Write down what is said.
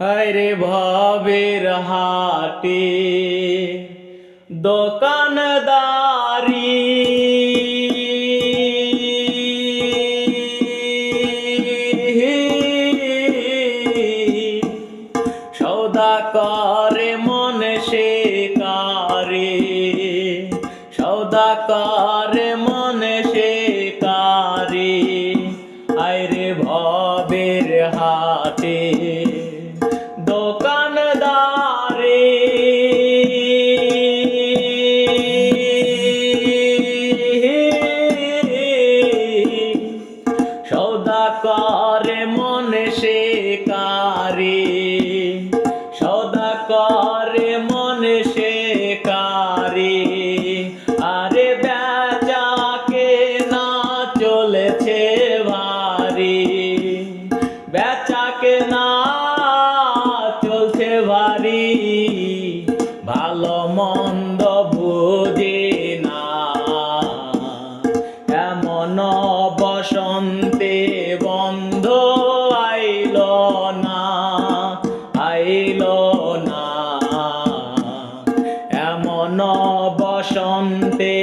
আরে ভবের হাটে দোকানদারি। সৌদা করে মনে সে কারে। সৌদা করে মনে সে কারে। আইরে ভবের হাটে সৌদা করে মনে সে কারে। সৌদা করে মনে সে কারে। আরে বেচাকে না চলেছে ভারী। বেচাকে না চলছে ভারী। ভালো মন্দ বুঝে না। এমন না আইল না। এমন বসন্তে